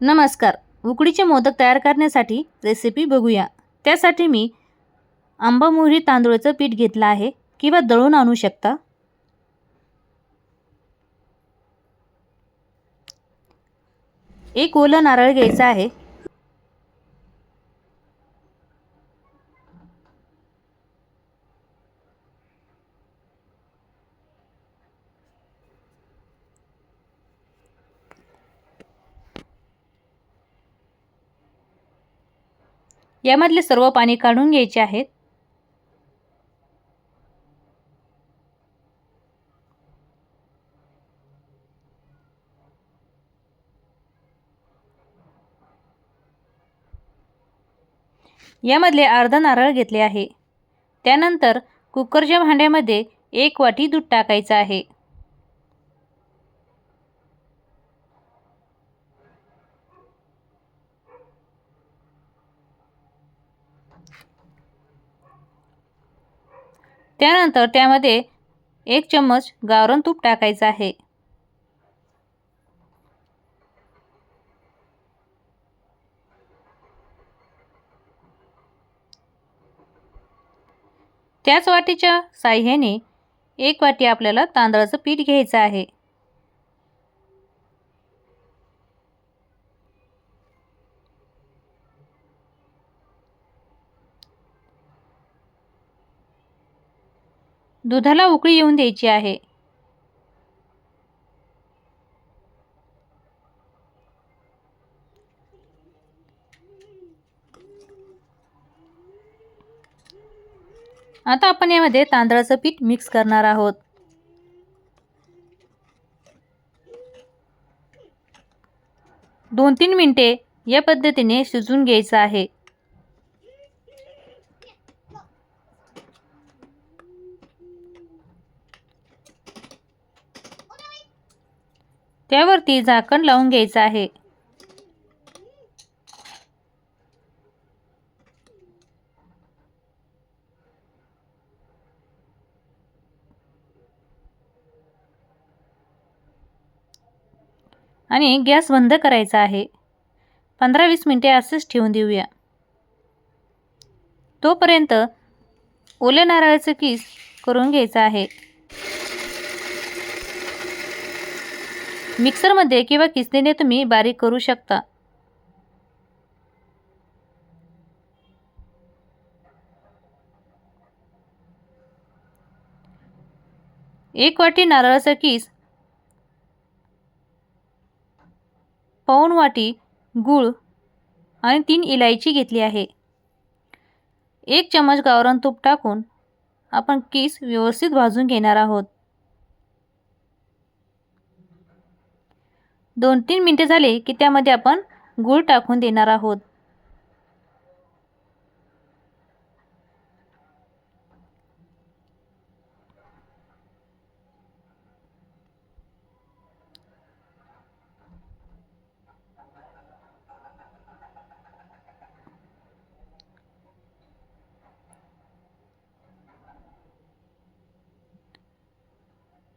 नमस्कार. उकडीचे मोदक तयार करण्यासाठी रेसिपी बघूया. त्यासाठी मी आंबामोहरी तांदूळाचं पीठ घेतलं आहे किंवा दळून आणू शकता. एक ओलं नारळ घ्यायचं आहे. यामधले सर्व पाणी काढून घ्यायचे आहेत. यामधले अर्धा नारळ घेतले आहे. त्यानंतर कुकरच्या भांड्यामध्ये एक वाटी दूध टाकायचं आहे. त्यानंतर त्यामध्ये एक चम्मच गावरण तूप टाकायचं आहे. त्याच वाटीच्या साह्याने एक वाटी आपल्याला तांदळाचं पीठ घ्यायचं आहे. दुधाला उकळी येऊन द्यायची आहे. आता आपण यामध्ये तांदळाचं पीठ मिक्स करणार आहोत. दोन तीन मिनटे या पद्धतीने शिजून घ्यायचं आहे. त्यावरती झाकण लावून घ्यायचं आहे. आणि गॅस बंद करायचा आहे. पंधरा वीस मिनटे असेच ठेवून देऊया. तोपर्यंत ओल्या नारळाचं किस करून घ्यायचं आहे. मिक्सरमध्ये किंवा किसनीने तुम्ही बारीक करू शकता. एक वाटी नारळाचा किस पाऊन वाटी गूळ आणि तीन इलायची घेतली आहे. एक चमच गावरान तूप टाकून आपण किस व्यवस्थित भाजून घेणार आहोत. दोन तीन मिनटे झाले की त्यामध्ये आपण गूळ टाकून देणार आहोत.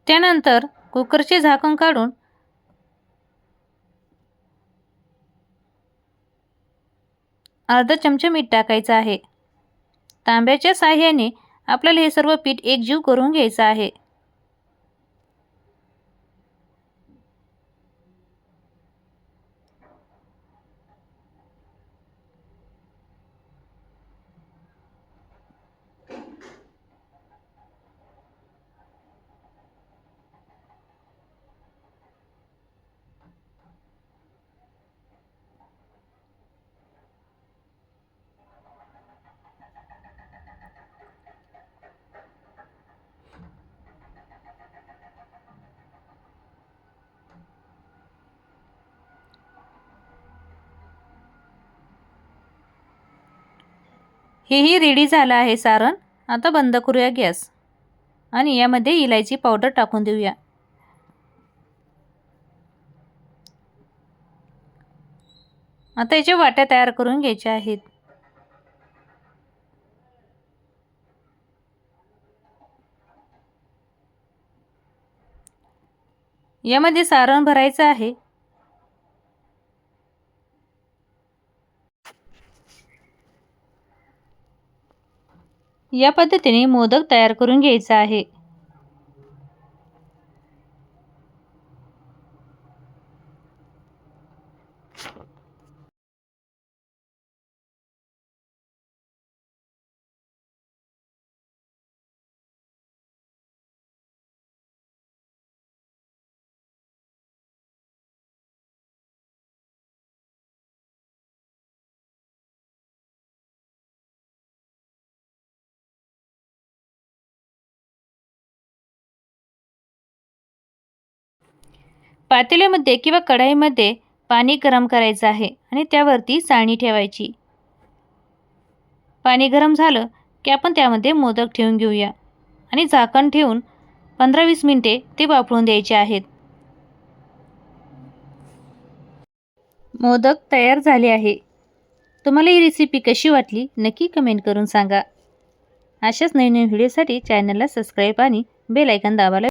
त्यानंतर कुकरचे झाकण काढून अर्धा चमचा मीठ टाकायचं आहे. तांब्याच्या साह्याने आपल्याला हे सर्व पीठ एकजीव करून घ्यायचं आहे. हेही रेडी झालं आहे सारण. आता बंद करूया गॅस. आणि यामध्ये इलायची पावडर टाकून देऊया. आता याच्या वाट्या तयार करून घ्यायच्या आहेत. यामध्ये सारण भरायचं आहे. या पद्धतीने मोदक तयार करून घ्यायचा आहे. पातेल्यामध्ये किंवा कढाईमध्ये पाणी गरम करायचं आहे आणि त्यावरती चाळणी ठेवायची. पाणी गरम झालं की आपण त्यामध्ये मोदक ठेवून घेऊया आणि झाकण ठेवून पंधरा वीस मिनटे ते वापरून द्यायचे आहेत. मोदक तयार झाले आहे. तुम्हाला ही रेसिपी कशी वाटली नक्की कमेंट करून सांगा. अशाच नवीन नवीन व्हिडिओसाठी चॅनलला सबस्क्राईब आणि बेल ऐकन दाबायला